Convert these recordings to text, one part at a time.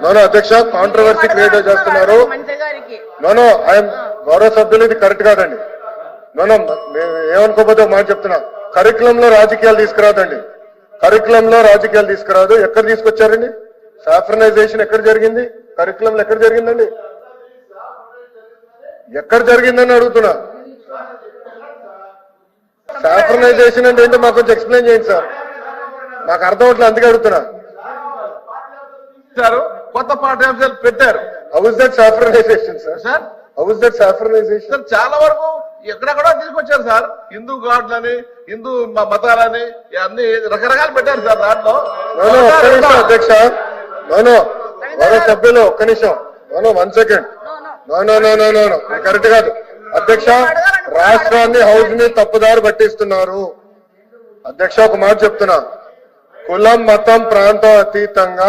No no అధ్యక్ష controversy create చేస్తున్నారు. మంత్రి గారికి. నోనో ఐఎమ్ గౌరవ సభ్యులు ఇది కరెక్ట్ కాదండి. నోనో మేము ఏమనుకోకపోతే మాట చెప్తున్నా. కరికులం లో రాజకీయాలు తీసుకురాదండి. కరికులం లో రాజకీయాలు తీసుకురాదు. ఎక్కడ తీసుకొచ్చారండి? సాఫ్రనైజేషన్ ఎక్కడ జరిగింది? కరికులం ఎక్కడ జరిగిందండి? ఎక్కడ జరిగిందని అడుగుతున్నా. సాఫ్రనైజేషన్ అంటే ఏంటో మాకు కొంచెం ఎక్స్ప్లెయిన్ చేయండి సార్. నాకు అర్థం అవట్లేదు అందుకే అడుగుతున్నా. కొత్త పాఠ్యాంశాలు పెట్టారు. How is that saffronisation sir sir how is that saffronisation sir చాలా వరకు ఎక్కడెక్కడో తీసుకొచ్చారు సార్ హిందూ గాడ్లని హిందూ మతాలని అన్ని రకరకాలు పెట్టారు సార్ దాంట్లో. అధ్యక్ష. నోనో సభ్యులు ఒక్క నిమిషం. No no one second no no no no no no correct కాదు. అధ్యక్ష రాష్ట్రాన్ని హౌస్ని తప్పుదారి పట్టిస్తున్నారు. అధ్యక్ష ఒక మాట చెప్తున్నా. కులం మతం ప్రాంతం అతీతంగా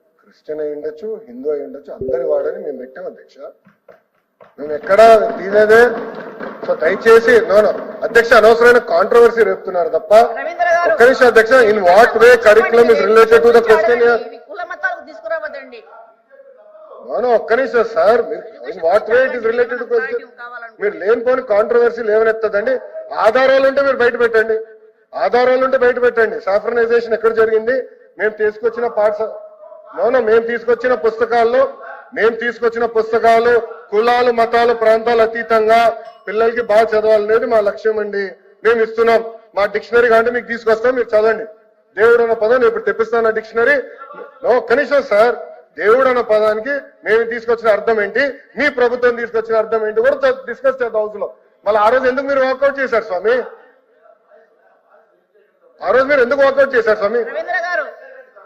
క్రిస్టియన్ అయి ఉండొచ్చు హిందూ అయి ఉండొచ్చు అందరి వాడని మేము పెట్టాం అధ్యక్ష. మేము ఎక్కడ తీసేదే. సో దయచేసి నోనో అధ్యక్ష అనవసరమైన కాంట్రవర్సీ రేపుతున్నారు తప్ప ఒక్క నిమిషం అధ్యక్ష in what way curriculum is related to the question no no ఒక్క నిమిషం sir in what way it is related to question మీరు లేనిపోని కాంట్రవర్సీ లేవనెత్తదండి. ఆధారాలు ఉంటే మీరు బయట పెట్టండి. ఆధారాలు ఉంటే బయట పెట్టండి. సాఫ్రనైజేషన్ ఎక్కడ జరిగింది? మేము తీసుకొచ్చిన పాఠశ నోనో మేము తీసుకొచ్చిన పుస్తకాల్లో మేము తీసుకొచ్చిన పుస్తకాలు కులాలు మతాలు ప్రాంతాలు అతీతంగా పిల్లలకి బాగా చదవాలనేది మా లక్ష్యం అండి. మేము ఇస్తున్నాం. మా డిక్షనరీ కానీ మీకు తీసుకొస్తాం మీరు చదవండి. దేవుడు అన్న పదం నేను ఇప్పుడు తెప్పిస్తాను డిక్షనరీ. నో కనీసం సార్. దేవుడు అన్న పదానికి మేము తీసుకొచ్చిన అర్థం ఏంటి? మీ ప్రభుత్వం తీసుకొచ్చిన అర్థం ఏంటి? కూడా డిస్కస్ చేద్దాం హౌస్లో మళ్ళీ ఆ రోజు ఎందుకు మీరు వాకౌట్ చేశారు స్వామి? ఆ రోజు మీరు ఎందుకు వాకౌట్ చేశారు స్వామి?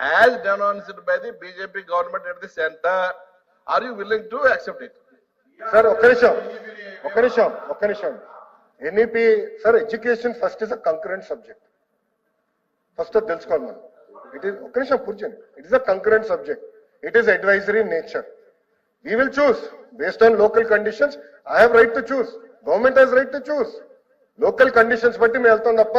As denounced by the BJP government at the center, are you willing to accept it? Sir ఒక్క నిమిషం ఒక్క నిమిషం ఒక్క నిమిషం. NEP sir education first is a concurrent subject first అది తెలుసుకోవాలి మనం. ఇట్ ఈస్ ఒక్క నిమిషం కూర్చోండి. It is a concurrent subject it is advisory nature we will choose based on local conditions I have right to choose government has right to choose local conditions బట్టి మేము వెళ్తాం తప్ప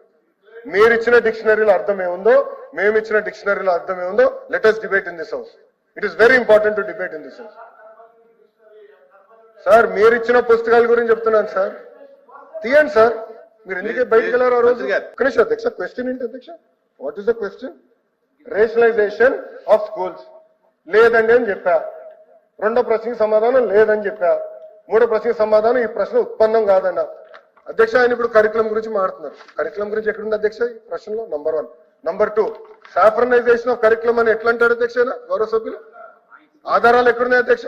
మీరు ఇచ్చిన డిక్షనరీలో అర్థం ఏముందో మేము ఇచ్చిన డిక్షనరీలో అర్థం ఏముందో let us debate in this house it is very important to debate in this house sir మీరు ఇచ్చిన పుస్తకాల గురించి చెప్తున్నాను సార్ తీయండి సార్ మీరు ఎందుకే బయటకు వెళ్ళారు ఆ రోజు? అధ్యక్ష క్వశ్చన్ ఏంటి అధ్యక్ష? What is the question rationalisation of schools లేదండి అని చెప్పా. రెండో ప్రశ్నకి సమాధానం లేదని చెప్పా. మూడో ప్రశ్నకి సమాధానం ఈ ప్రశ్న ఉత్పన్నం కాదన్న. అధ్యక్ష ఆయన ఇప్పుడు కరికులం గురించి మాట్లాడుతున్నారు. కరికులం గురించి ఎక్కడుంది అధ్యక్ష? ఈ ప్రశ్నలో number one number two saffronisation of curriculum అని ఎట్లా అంటారు అధ్యక్ష? గౌరవ సభ్యులు? ఆధారాలు ఎక్కడున్నాయి అధ్యక్ష?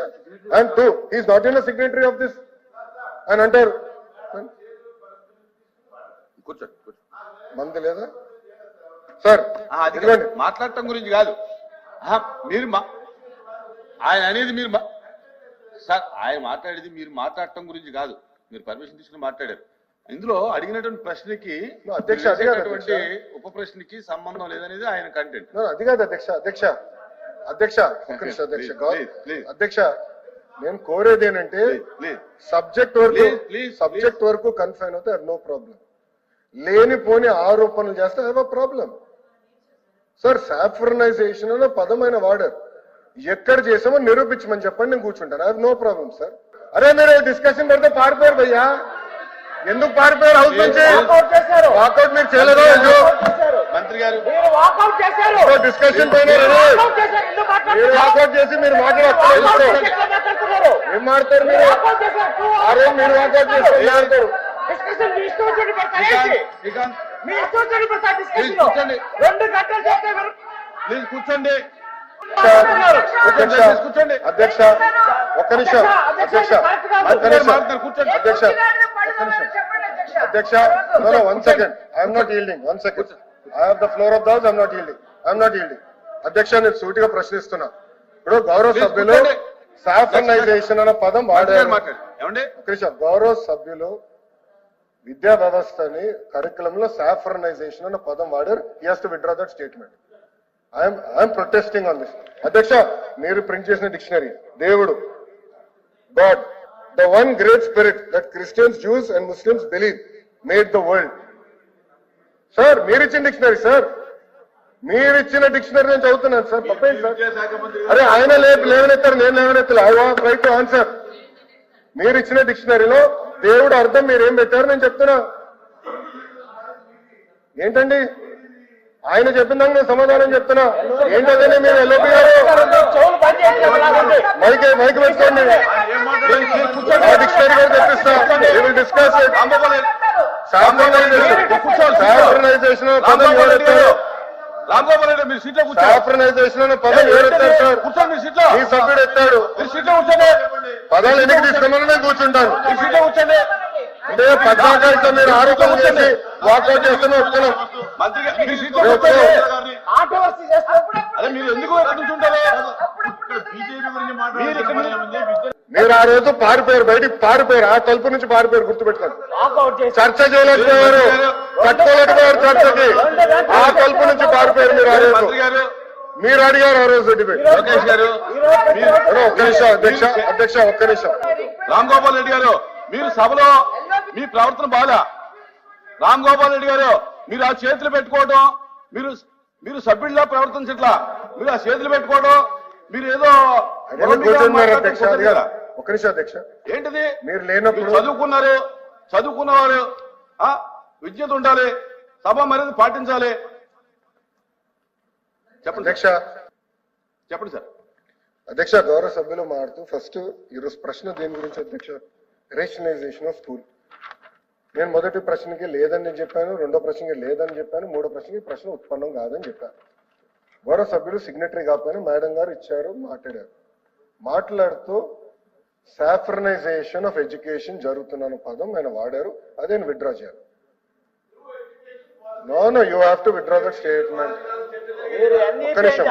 And two is not in signatory of this అని అంటారు. మంది లేదా? సార్ మాట్లాడటం గురించి కాదు. మీరు మా ఆయన అనేది మీరు మా- సార్ ఆయన మాట్లాడేది మీరు మాట్లాడటం గురించి కాదు. మీరు పర్మిషన్ తీసుకుని మాట్లాడారు. ఇందులో అడిగినటువంటి ప్రశ్నకి అధ్యక్ష, అది అధ్యక్ష. ఉప ప్రశ్నకి సంబంధం లేదనేది ఆయన కంటెంట్. అది కాదు అధ్యక్ష అధ్యక్ష. అధ్యక్ష అధ్యక్ష. అధ్యక్ష నేను కోరేది ఏంటంటే సబ్జెక్ట్ వరకు సబ్జెక్ట్ వరకు కన్ఫైన్ అవుతే నో ప్రాబ్లం. లేనిపోని ఆరోపణలు చేస్తే have a problem. Sir saffronisation అనే పదమైన వాడారు. ఎక్కడ చేసామో నిరూపించమని చెప్పండి నేను కూర్చుంటాను. Have no problem sir. అరే మీరు డిస్కషన్ పెడితే పారిపోయారు భయ్యా. ఎందుకు పారిపోయారు హౌస్ నుంచి? వాకౌట్ మీరు చేయలేదో మంత్రి గారు. మీరు వాకౌట్ చేశారు. డిస్కషన్ వాకౌట్ మీరు చేసి మీరు మాట్లాడారు. మాట్లాడుతున్నారు? ఏం మాడతారు మీరు అరే మీరు వాకౌట్ చేస్తే ఏం ఆడతారు డిస్కషన్ మీ ఇష్టం వచ్చినట్టు పెడతారు ఏంటి? శ్రీకాంత్. శ్రీకాంత్ మీ ఇష్టం వచ్చినట్టు పెడతారు Please డిస్కషన్ కూర్చోండి. కూర్చోండి. అధ్యక్ష ఒక్క నిమిషం అధ్యక్ష ఒక్క నిమిషం అధ్యక్ష అధ్యక్ష అధ్యక్ష. No no one second I'm not yielding one second I have the floor of the house I'm not yielding I'm not yielding అధ్యక్ష నేను సూటిగా ప్రశ్నిస్తున్నా. ఇప్పుడు గౌరవ సభ్యులు కూర్చోండి. సాఫర్నైజేషన్ అనే పదం వాడారు నిమిషం. గౌరవ సభ్యులు విద్యా వ్యవస్థని కరికులం లో సాఫ్రనైజేషన్ అన్న పదం వాడారు. He has to withdraw that statement I'm I'm protesting on this అధ్యక్ష మీరు ప్రింట్ చేసిన డిక్షనరీ దేవుడు. God the one great spirit that Christians Jews and Muslims believe made the world sir మీరు ఇచ్చిన డిక్షనరీ సార్ మీరు ఇచ్చిన డిక్షనరీ నేను చదువుతున్నాను సార్? తప్పేంటి సార్ అరే ఆయన లేవనెత్తారు నేను లేవనెత్తారు I want right to answer మీరు ఇచ్చిన డిక్షనరీలో దేవుడు అర్థం మీరు ఏం పెట్టారు నేను చెప్తున్నా. ఏంటండి? ఆయన చెప్పిన నేను సమాధానం చెప్తున్నా. ఏంటంటే మీరు ఎల్ఓపి గారు. మైక్ మైక్ పెట్టుకోండి. డిక్షనరీ కూడా తెప్పిస్తా. డిస్కస్ సాఫ్రనైజేషన్ పదం ఎవరెత్తారు రాంగోపాల్ రెడ్డి మీరు సీట్లో కూర్చోండి సాఫ్రనైజేషన్ అనే పదం ఎవరెత్తారు సార్? కూర్చోండి మీ సీట్లో మీ సభ్యుడు ఎత్తాడు. మీరు సీట్లో కూర్చోండి. పదాలు ఎందుకు తీసుకోమని నేను కూర్చుంటాను. మీ సీట్లో కూర్చోండి. అంటే పద్నాలుగు అయితే మీరు ఆరోపణలు చేసి వాకౌట్ చేస్తూనే అదే మీరు ఆ రోజు పారిపోయారు బయటికి పారిపోయారు. ఆ తలుపు నుంచి పారిపోయారు గుర్తుపెట్టుకోండి. చేసి. చర్చ చేయలేకపోయారు. కట్టుకోలేకపోయారు చర్చకి. ఆ తలుపు నుంచి పారిపోయారు మీరు ఆ రోజు. మంత్రి గారు. మీరు అడిగారు ఆ రోజు లోకేష్ గారు ఒక్క నిమిషం అధ్యక్ష అధ్యక్ష ఒక్క నిమిషం. రామ్ గోపాల్ రెడ్డి గారు మీరు సభలో మీ ప్రవర్తన బాగా. రామ్ గోపాల్ రెడ్డి గారు మీరు ఆ చేతులు పెట్టుకోవడం మీరు మీరు సభ్యుడిలా ప్రవర్తించట్లా. మీరు ఆ చేతులు పెట్టుకోవడం మీరు ఏదో మాట్లాడటం అధ్యక్ష? నిమిషం ఏంటిది? మీరు లేనప్పుడు చదువుకున్నారు చదువుకున్నవారు విద్యత ఉండాలి సభ మర్యాద పాటించాలి. చెప్పండి అధ్యక్ష. చెప్పండి సార్. అధ్యక్ష గౌరవ సభ్యులు మారుతూ ఫస్ట్ ఈరోజు ప్రశ్న దేని గురించి అధ్యక్ష? రేషనలైజేషన్ ఆఫ్ స్కూల్ నేను మొదటి ప్రశ్నకి లేదని నేను చెప్పాను రెండో ప్రశ్నకి లేదని చెప్పాను మూడో ప్రశ్నకి ప్రశ్న ఉత్పన్నం కాదని చెప్పాను. గౌరవ సభ్యులు సిగ్నటరీ కాకపోయినా మేడం గారు ఇచ్చారు మాట్లాడారు. మాట్లాడుతూ సాఫ్రనైజేషన్ ఆఫ్ ఎడ్యుకేషన్ జరుగుతున్న పదం ఆయన వాడారు అదే నేను విత్డ్రా చేయాలి. No no you have to withdraw the statement ఒక్క నిమిషం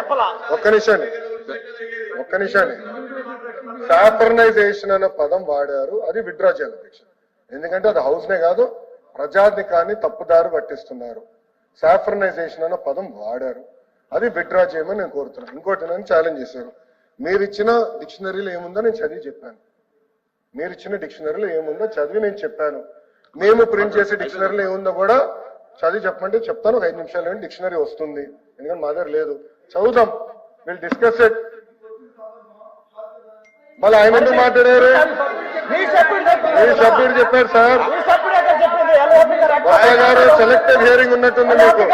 ఒక్క నిమిషం ఒక్క నిమిషం. సాఫర్నైజేషన్ అనే పదం వాడారు అది విత్డ్రా చేయాలి అధ్యక్ష. ఎందుకంటే అది హౌస్ నే కాదు ప్రజాధికాన్ని తప్పుదారు పట్టిస్తున్నారు. సాఫర్నైజేషన్ అన్న పదం వాడారు. అది విత్డ్రా చేయమని నేను కోరుతున్నాను. ఇంకోటి నన్ను ఛాలెంజ్ చేశారు. మీరు ఇచ్చిన డిక్షనరీలో ఏముందో నేను చదివి చెప్పాను. మీరు ఇచ్చిన డిక్షనరీలో ఏముందో చదివి నేను చెప్పాను. మేము ప్రింట్ చేసే డిక్షనరీలో ఏముందో కూడా చదివి చెప్పమంటే చెప్తాను. ఒక ఐదు నిమిషాలు డిక్షనరీ వస్తుంది. ఎందుకంటే మా దగ్గర లేదు. చదువుదాం. విల్ డిస్కస్ ఇట్ మళ్ళీ ఆయన ఎందుకు మాట్లాడారు? మీ సభ్యుడు చెప్పారు సార్. మీ సభ్యుడు ఎక్కడ చెప్పింది? ఎల్ఓపి గారు సెలెక్టెడ్ హియరింగ్ ఉన్నట్టుంది మీకు.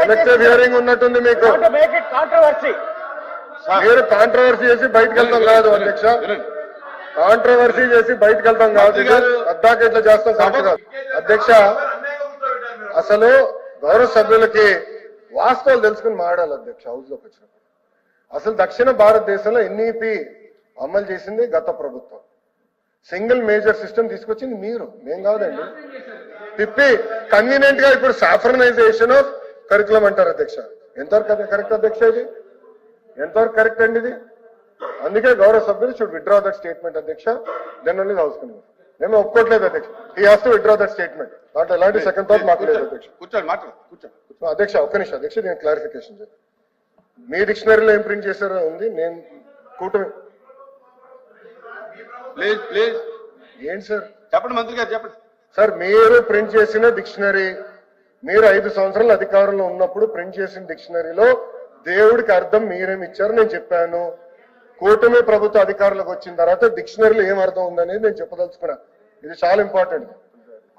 సెలెక్టెడ్ హియరింగ్ ఉన్నట్టుంది మీకు. మీరు కాంట్రవర్సీ చేసి బయటకు వెళ్తాం కాదు అధ్యక్ష. కాంట్రవర్సీ చేసి బయటకు వెళ్తాం కాదు అద్దాక ఇట్లా చేస్తాం కాదు అధ్యక్ష అసలు గౌరవ సభ్యులకి వాస్తవాలు తెలుసుకుని మాడాలి అధ్యక్ష హౌస్లోకి వచ్చినప్పుడు. అసలు దక్షిణ భారతదేశంలో ఎన్ఈపి అమలు చేసింది గత ప్రభుత్వం. సింగిల్ మేజర్ సిస్టమ్ తీసుకొచ్చింది మీరు మేం కాదండి. తిప్పి కన్వీనియంట్గా ఇప్పుడు సాఫ్రనైజేషన్ ఆఫ్ కరికులం అంటారు అధ్యక్ష. ఎంతవరకు కరెక్ట్ అధ్యక్ష ఇది? ఎంతవరకు కరెక్ట్ అండి ఇది? అందుకే గౌరవ సభ్యులు షుడ్ విత్డ్రా దట్ స్టేట్మెంట్ అధ్యక్ష. దెన్ ఓన్లీ హౌస్ మేము ఒప్పుకోవట్లేదు అధ్యక్ష. ఈ has to withdraw that statement దాంట్లో ఎలాంటి సెకండ్ థాట్ మాకు లేదు అధ్యక్ష. కూర్చోండి మాట్లాడు అధ్యక్ష ఒక్క నిమిషం అధ్యక్ష నేను క్లారిఫికేషన్ చేస్తాను మీ డిక్షనరీలో ఏం ప్రింట్ చేశారో ఉంది నేను కూటమి ప్లీజ్ ప్లీజ్ ఏంటి సార్? చెప్పండి మంత్రి గారు చెప్పండి. సార్ మీరు ప్రింట్ చేసిన డిక్షనరీ మీరు ఐదు సంవత్సరాలు అధికారంలో ఉన్నప్పుడు ప్రింట్ చేసిన డిక్షనరీలో దేవుడికి అర్థం మీరేమి ఇచ్చారో నేను చెప్పాను. కూటమి ప్రభుత్వ అధికారులకు వచ్చిన తర్వాత డిక్షనరీలో ఏం అర్థం ఉందనేది నేను చెప్పదలుచుకున్నా. ఇది చాలా ఇంపార్టెంట్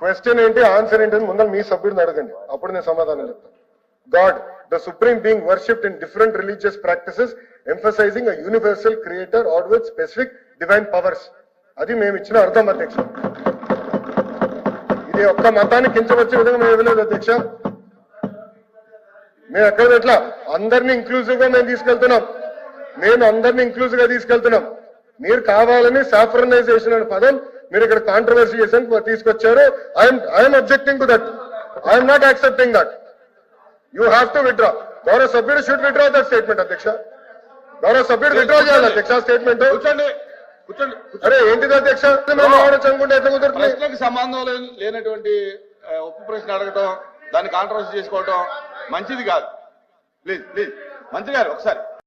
క్వశ్చన్ ఏంటి ఆన్సర్ ఏంటి అని ముందర మీ సభ్యుడిని అడగండి. అప్పుడు నేను సమాధానం చెప్తాను. God the supreme being worshipped in different religious practices emphasising a universal creator or with specific divine powers అది మేము ఇచ్చిన అర్థం అధ్యక్ష. ఇది ఒక్క మతాన్ని కించవచ్చే విధంగా మేము ఇవ్వలేదు అధ్యక్ష. మేము ఎక్కడ ఎట్లా అందరినీ ఇంక్లూజివ్గా మేము తీసుకెళ్తున్నాం. మేము అందరినీ ఇంక్లూజివ్గా తీసుకెళ్తున్నాం. మీరు కావాలని సాఫ్రనైజేషన్ అనే పదం మీరు ఇక్కడ కాంట్రవర్సీ చేసిన తీసుకొచ్చారు. I'm I'm objecting to that I'm not accepting that you have to withdraw గౌరవ సభ్యుడు షుడ్ విత్డ్రా దట్ స్టేట్మెంట్ అధ్యక్ష. గౌరవ సభ్యుడు విత్డ్రా చేయాలి అధ్యక్ష స్టేట్మెంట్ కూర్చోండి. అరే ఏంటిది అధ్యక్ష? ఎట్లా కుదురుతుంది? ప్రశ్నకి సంబంధం లేని- లేనటువంటి ఉప్పు ప్రశ్న అడగటం దాన్ని కాంట్రవర్సీ చేసుకోవటం మంచిది కాదు. ప్లీజ్ ప్లీజ్ మంత్రి గారు ఒకసారి.